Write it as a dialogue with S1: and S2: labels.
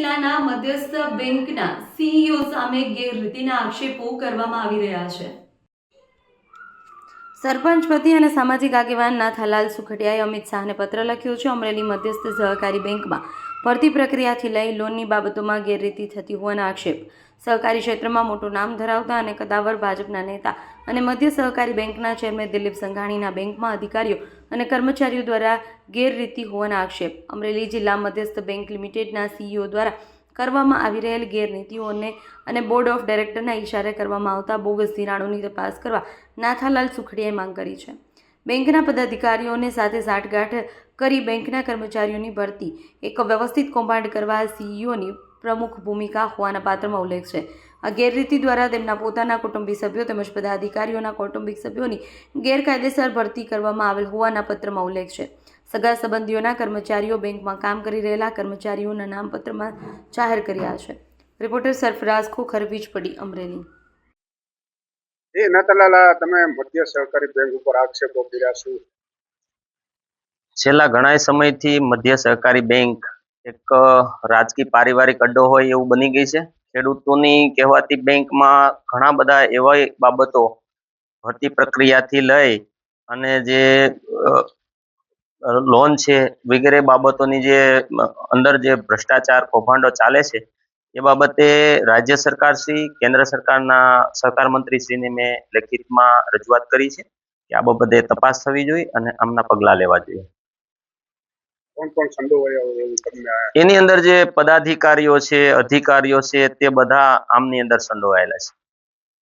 S1: જિલ્લાના મધ્યસ્થ બેંકના સીઈઓ સામે ગેરરીતિના આક્ષેપો કરવામાં આવી રહ્યા છે. સરપંચ પતિ અને સામાજિક આગેવાન નાથાલાલ સુખડિયાએ અમિત શાહને પત્ર લખ્યો છે. અમરેલી મધ્યસ્થ સહકારી બેંકમાં ભરતી પ્રક્રિયાથી લઈ લોનની બાબતોમાં ગેરરીતિ થતી હોવાના આક્ષેપ. સહકારી ક્ષેત્રમાં મોટું નામ ધરાવતા અને કદાવર ભાજપના નેતા અને મધ્ય સહકારી બેંકના ચેરમેન દિલીપ સંઘાણીના બેંકમાં અધિકારીઓ અને કર્મચારીઓ દ્વારા ગેરરીતિ હોવાના આક્ષેપ. અમરેલી જિલ્લા મધ્યસ્થ બેંક લિમિટેડના સીઈઓ દ્વારા કરવામાં આવી રહેલ ગેરનીતિઓને અને બોર્ડ ઓફ ડાયરેક્ટરના ઇશારે કરવામાં આવતા બોગસ ધિરાણોની તપાસ કરવા નાથાલાલ સુખડીયાએ માંગ કરી છે. બેંકના પદાધિકારીઓને સાથે સાંઠગાંઠ કરી બેંકના કર્મચારીઓની ભરતી. એક વ્યવસ્થિત કૌભાંડ કરવા સીઈઓની પ્રમુખ ભૂમિકા હોવાના પાત્રમાં ઉલ્લેખ છે. આ ગેરરીતિ દ્વારા તેમના પોતાના કુટુંબી સભ્યો તેમજ પદાધિકારીઓના કૌટુંબિક સભ્યોની ગેરકાયદેસર ભરતી કરવામાં આવેલ હોવાના પત્રમાં ઉલ્લેખ છે. સગા સંબંધીઓના કર્મચારીઓ બેંકમાં કામ કરી રહેલા કર્મચારીઓના નામપત્રમાં જાહેર કર્યા છે. રિપોર્ટર સરફરાઝ ખોખર, વીજપડી, અમરેલી.
S2: એ નતલાલા, તમે મધ્ય સહકારી બેંક ઉપર આક્ષેપો કર્યા શું?
S3: છેલ્લા ઘણા સમયથી મધ્ય સહકારી બેંક એક રાજકીય પારિવારિક અડ્ડો હોય એવું બની ગઈ છે. ખેડૂતોની કહેવાતી બેંકમાં ઘણા બધા એવા બાબતો ભરતી પ્રક્રિયાથી લઈ અને જે લોન છે વગેરે બાબતોની જે અંદર જે ભ્રષ્ટાચાર કૌભાંડો ચાલે છે એ બાબતે રાજ્ય સરકાર શ્રી કેન્દ્ર સરકારના સહકાર મંત્રી શ્રીને મેં લેખિતમાં રજૂઆત કરી છે કે આ બાબતે તપાસ થવી જોઈએ અને આમના પગલાં લેવા જોઈએ. એની અંદર જે પદાધિકારીઓ છે અધિકારીઓ છે તે બધા આમની અંદર સંડોવાયેલા છે.